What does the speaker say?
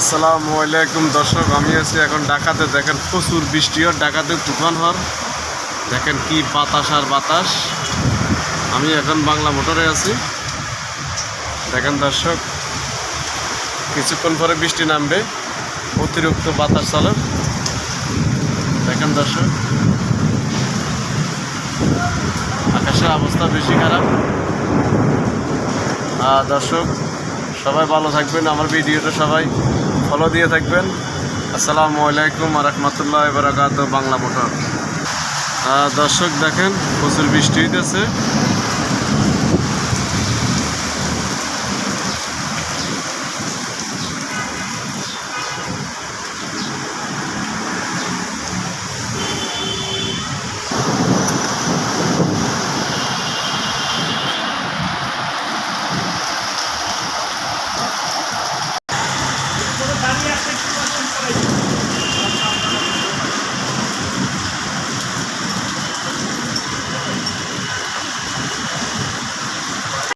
আসসালামু আলাইকুম দর্শক আমি আছি এখন ঢাকাতে। দেখেন প্রচুর বৃষ্টি হয় ঢাকাতে তুফান হর দেখেন কি বাতাস আর বাতাস। আমি এখন বাংলা মোটরে আছি। দেখেন দর্শক কিছুক্ষণ পরে বৃষ্টি নামবে। অতিরিক্ত বাতাস চলে। দেখেন দর্শক আকাশের অবস্থা বেশি খারাপ। আহ, দর্শক সবাই ভালো থাকবেন, আমার ভিডিওটা সবাই ফলো দিয়ে থাকবেন। আসসালামু আলাইকুম রহমতুল্লাহ বারাকাত বাংলা মোটর দর্শক দেখেন, প্রচুর বৃষ্টি হইতেছে।